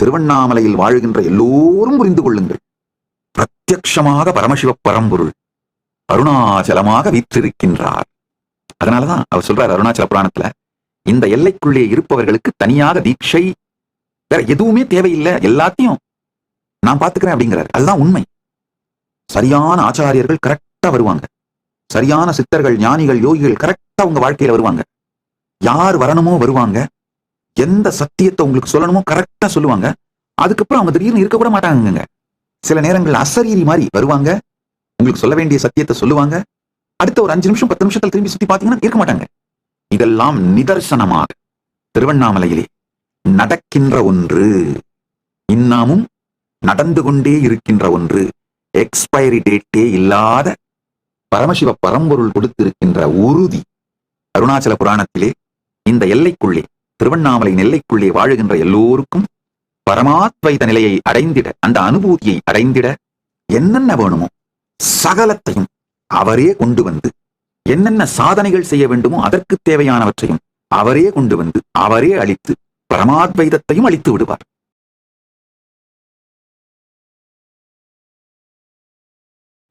திருவண்ணாமலையில் வாழுகின்ற எல்லோரும் புரிந்து கொள்ளுங்கள். பிரத்யக்ஷமாக பரமசிவ பரம்பொருள் அருணாச்சலமாக வீற்றிருக்கின்றார். அதனாலதான் அவர் சொல்றார் அருணாச்சல புராணத்துல இந்த எல்லைக்குள்ளே இருப்பவர்களுக்கு தனியாக தீட்சை வேற எதுவுமே தேவையில்லை எல்லாத்தையும் நான் பாத்துக்கிறேன் அப்படிங்கிறார். அதுதான் உண்மை. சரியான ஆச்சாரியர்கள் கரெக்டா வருவாங்க. சரியான சித்தர்கள் ஞானிகள் யோகிகள் கரெக்டா உங்க வாழ்க்கையில வருவாங்க. யார் வரணுமோ வருவாங்க. எந்த சத்தியத்தை உங்களுக்கு சொல்லணுமோ கரெக்டா சொல்லுவாங்க. அதுக்கப்புறம் அவங்க திடீர்னு இருக்க கூட மாட்டாங்கங்க. சில நேரங்கள் அசரீரி மாதிரி வருவாங்க. உங்களுக்கு சொல்ல வேண்டிய சத்தியத்தை சொல்லுவாங்க. அடுத்த ஒரு அஞ்சு நிமிஷம் பத்து நிமிஷத்துல திரும்பி சுத்தி பாத்தீங்கன்னா இருக்க மாட்டாங்க. இதெல்லாம் நிதர்சனமாக திருவண்ணாமலையிலே நடக்கின்ற ஒன்று. இன்னமும் நடந்து கொண்டே இருக்கின்ற ஒன்று. எக்ஸ்பைரி டேட்டே இல்லாத பரமசிவ பரம்பொருள் கொடுத்திருக்கின்ற உறுதி. அருணாச்சல புராணத்திலே இந்த எல்லைக்குள்ளே திருவண்ணாமலை நெல்லைக்குள்ளே வாழுகின்ற எல்லோருக்கும் பரமாத்வைத நிலையை அடைந்திட அந்த அனுபூதியை அடைந்திட என்னென்ன வேணுமோ சகலத்தையும் அவரே கொண்டு வந்து என்னென்ன சாதனைகள் செய்ய வேண்டுமோ அதற்கு தேவையானவற்றையும் அவரே கொண்டு வந்து அவரே அளித்து பரமாத்வைதத்தையும் அளித்து விடுவார்.